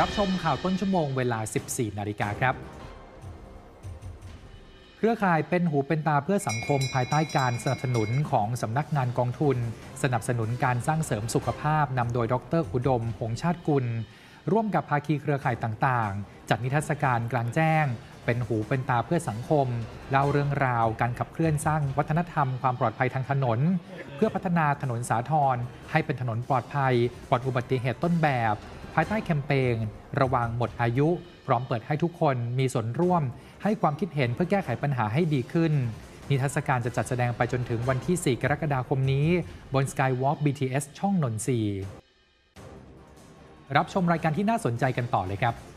รับชมข่าวต้นชั่วโมงเวลา 14 นาฬิกาครับ เครือข่ายเป็นหูเป็นตาเพื่อสังคมภายใต้การสนับสนุนของสำนักงานกองทุน สนับสนุนการสร้างเสริมสุขภาพนำโดยดรอุดม หงชาติกุล ร่วมกับภาคีเครือข่ายต่างๆ จัดนิทรรศการกลางแจ้ง เป็นหูเป็นตาเพื่อสังคมเล่าเรื่องราวการขับเคลื่อนสร้างวัฒนธรรมความปลอดภัยทางถนน เพื่อพัฒนาถนนสาทรให้เป็นถนนปลอดภัยปลอดอุบัติเหตุต้นแบบ ภายใต้แคมเปญระวังหมดอายุ พร้อมเปิดให้ทุกคนมีส่วนร่วม ให้ความคิดเห็นเพื่อแก้ไขปัญหาให้ดีขึ้น นิทรรศการจะจัดแสดงไปจนถึงวันที่ 4 กรกฎาคมนี้ บน Skywalk BTS ช่องนนทรีรับชมรายการที่น่าสนใจกันต่อเลยครับ